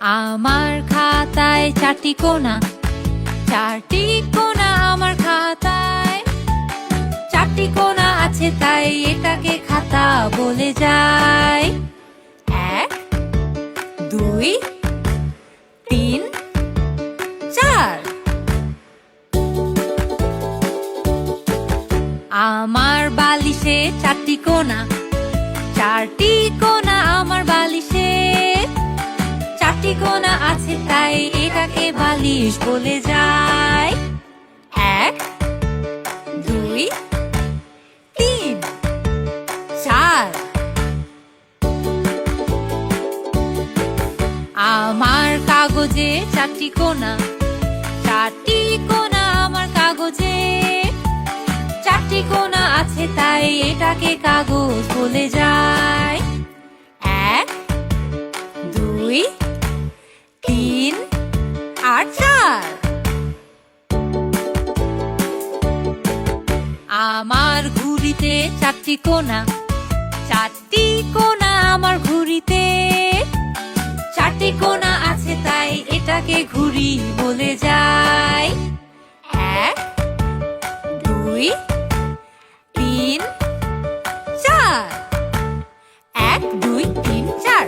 আমার খাতায় চারটি কোনা। চারটি কোনা আমার খাতায়। চারটি কোনা আছে তাই এটাকে খাতা বলে যায়। এক, দুই, তিন, চার। আমার বালিশে চারটি কোনা। চারটি কোনা চারটি কোনা আছে, তাই এটাকে বালিশ বলে যায়। এক, দুই, তিন, চার। আমার কাগজে চারটি কোনা চারটি কোনা আমার কাগজে। চারটি কোনা আছে, তাই এটাকে কাগজ বলে যায়। শার্টার আমার ঘুড়িতে চারটি কোনা চারটি কোনা আমার ঘুড়িতে চারটি কোনা আছে তাই এটাকে ঘুরি বলে যায়। এক, দুই, তিন, চার। এক, দুই, তিন, চার।